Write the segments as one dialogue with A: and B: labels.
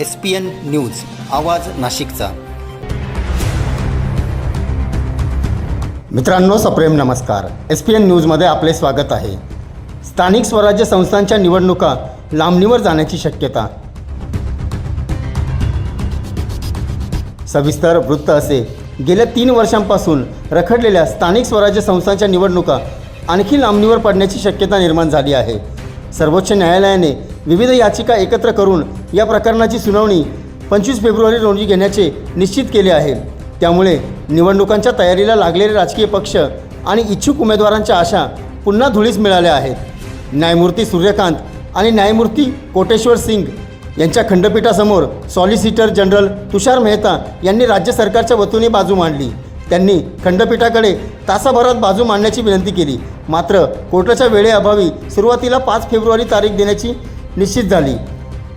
A: S P N news आवाज नाशिकचा.
B: मित्रांनो सप्रेम नमस्कार. एस पी एन न्यूजमध्ये आपले स्वागत आहे. स्थानिक स्वराज्य संस्थांच्या निवडणुका लांबणीवर जाण्याची शक्यता. सविस्तर वृत्त असे. गेल्या तीन वर्षांपासून रखडलेल्या स्थानिक स्वराज्य संस्थांच्या निवडणुका आणखी लांबणीवर पडण्याची शक्यता निर्माण झाली आहे. सर्वोच्च न्यायालयाने विविध याचिका एकत्र करून या प्रकरणाची सुनावणी पंचवीस फेब्रुवारी रोजी घेण्याचे निश्चित केले आहे. त्यामुळे निवडणुकांच्या तयारीला लागलेले राजकीय पक्ष आणि इच्छुक उमेदवारांच्या आशा पुन्हा धुळीस मिळाल्या आहेत. न्यायमूर्ती सूर्यकांत आणि न्यायमूर्ती कोटेश्वर सिंग यांच्या खंडपीठासमोर सॉलिसिटर जनरल तुषार मेहता यांनी राज्य सरकारच्या वतीने बाजू मांडली. त्यांनी खंडपीठाकडे तासाभरात बाजू मांडण्याची विनंती केली. मात्र कोर्टाच्या वेळेअभावी सुरुवातीला पाच फेब्रुवारी तारीख देण्याची निश्चित झाली.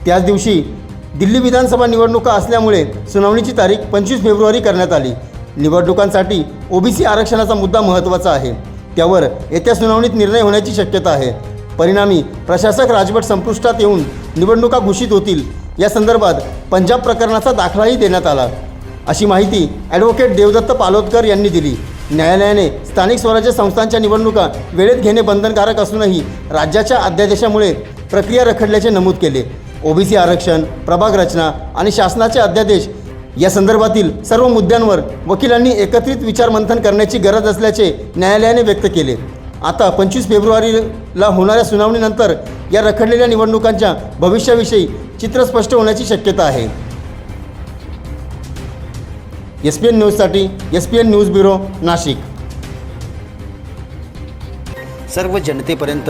B: त्याच दिवशी दिल्ली विधानसभा निवडणुका असल्यामुळे सुनावणीची तारीख पंचवीस फेब्रुवारी करण्यात आली. निवडणुकांसाठी ओबीसी आरक्षणाचा मुद्दा महत्त्वाचा आहे. त्यावर येत्या सुनावणीत निर्णय होण्याची शक्यता आहे. परिणामी प्रशासक राजवट संपुष्टात येऊन निवडणुका घोषित होतील. या संदर्भात पंजाब प्रकरणाचा दाखलाही देण्यात आला. अशी माहिती ॲडव्होकेट देवदत्त पालोदकर यांनी दिली. न्यायालयाने स्थानिक स्वराज्य संस्थांच्या निवडणुका वेळेत घेणे बंधनकारक असूनही राज्याच्या अध्यादेशामुळे प्रक्रिया रखडल्याचे नमूद केले. ओबीसी आरक्षण प्रभाग रचना आणि शासनाचे अध्यादेश या संदर्भातील सर्व मुद्द्यांवर वकिलांनी एकत्रित विचारमंथन करण्याची गरज असल्याचे न्यायालयाने व्यक्त केले. आता पंचवीस फेब्रुवारीला होणाऱ्या सुनावणीनंतर या रखडलेल्या निवडणुकांच्या भविष्याविषयी चित्र स्पष्ट होण्याची शक्यता आहे. एस पी एन न्यूजसाठी S P N news bureau Nashik.
A: सर्व जनतेपर्यंत